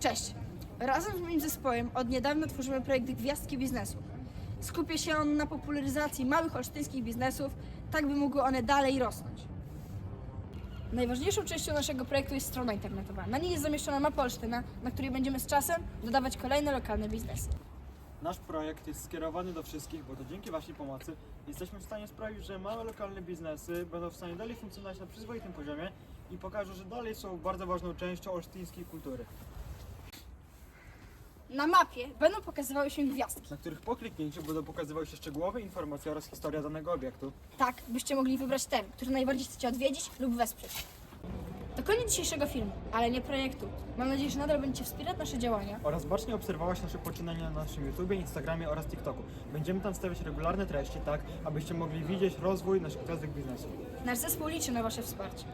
Cześć! Razem z moim zespołem od niedawna tworzymy projekt Gwiazdki Biznesu. Skupia się on na popularyzacji małych olsztyńskich biznesów, tak by mogły one dalej rosnąć. Najważniejszą częścią naszego projektu jest strona internetowa. Na niej jest zamieszczona mapa Olsztyna, na której będziemy z czasem dodawać kolejne lokalne biznesy. Nasz projekt jest skierowany do wszystkich, bo to dzięki Waszej pomocy jesteśmy w stanie sprawić, że małe lokalne biznesy będą w stanie dalej funkcjonować na przyzwoitym poziomie i pokażą, że dalej są bardzo ważną częścią olsztyńskiej kultury, Na mapie będą pokazywały się gwiazdki, na których po kliknięciu będą pokazywały się szczegółowe informacje oraz historia danego obiektu. tak byście mogli wybrać ten, który najbardziej chcecie odwiedzić lub wesprzeć. To koniec dzisiejszego filmu, ale nie projektu. Mam nadzieję, że nadal będziecie wspierać nasze działania Oraz bacznie obserwować nasze poczynania na naszym YouTubie, Instagramie oraz TikToku. Będziemy tam stawiać regularne treści, tak abyście mogli widzieć rozwój naszych gwiazdek biznesu. Nasz zespół liczy na Wasze wsparcie.